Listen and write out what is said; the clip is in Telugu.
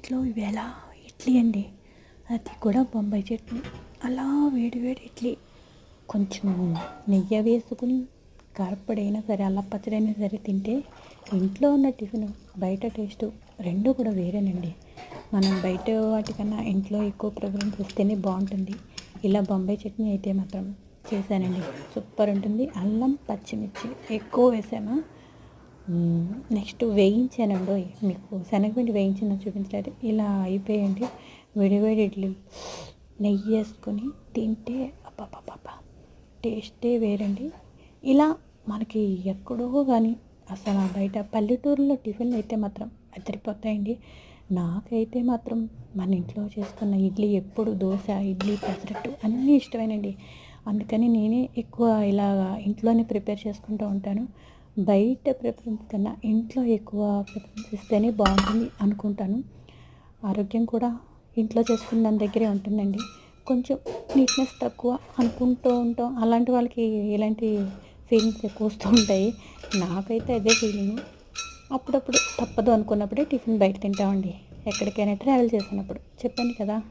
ఇంట్లో ఇవేళ ఇడ్లీ అండి. అది కూడా బొంబాయి చట్నీ. అలా వేడి వేడి ఇడ్లీ. కొంచెం నెయ్యి వేసుకుని కారపడైనా అయినా సరే అలా పచ్చడి అయినా సరే తింటే ఇంట్లో ఉన్న టిఫిన్ బయట టేస్ట్ రెండు కూడా వేరేనండి. మనం బయట వాటికన్నా ఇంట్లో ఎక్కువ ప్రిఫరెన్స్ ఇస్తేనే బాగుంటుంది. ఇలా బొంబాయి చట్నీ అయితే మాత్రం చేశానండి. సూపర్ ఉంటుంది. అల్లం పచ్చిమిర్చి ఎక్కువ వేసామా నెక్స్ట్ వేయించానండి మీకు శనగపిండి వేయించిన చూపించలేదు. ఇలా అయిపోయండి వేడివేడి ఇడ్లీ నెయ్యి వేసుకొని తింటే అబ్బాబ్బాబ్బా టేస్టే వేరండి. ఇలా మనకి ఎక్కడో కానీ అసలు బయట పల్లెటూరులో టిఫిన్లు అయితే మాత్రం అదిరిపోతాయండి. నాకైతే మాత్రం మన ఇంట్లో చేసుకున్న ఇడ్లీ ఎప్పుడు దోశ ఇడ్లీ పెసరట్టు అన్నీ ఇష్టమేనండి. అందుకని నేనే ఎక్కువ ఇలాగా ఇంట్లోనే ప్రిపేర్ చేసుకుంటూ ఉంటాను. బయట ప్రిఫరెన్స్ కన్నా ఇంట్లో ఎక్కువ ప్రిఫరెన్స్ ఇస్తేనే బాగుంటుంది అనుకుంటాను. ఆరోగ్యం కూడా ఇంట్లో చేసుకున్న దాని దగ్గరే ఉంటుందండి. కొంచెం నీట్నెస్ తక్కువ అనుకుంటూ ఉంటాం. అలాంటి వాళ్ళకి ఇలాంటి ఫీలింగ్స్ ఎక్కువ వస్తూ ఉంటాయి. నాకైతే అదే ఫీలింగ్. అప్పుడప్పుడు తప్పదు అనుకున్నప్పుడే టిఫిన్ బయట తింటామండి. ఎక్కడికైనా ట్రావెల్ చేసినప్పుడు. చెప్పాను కదా.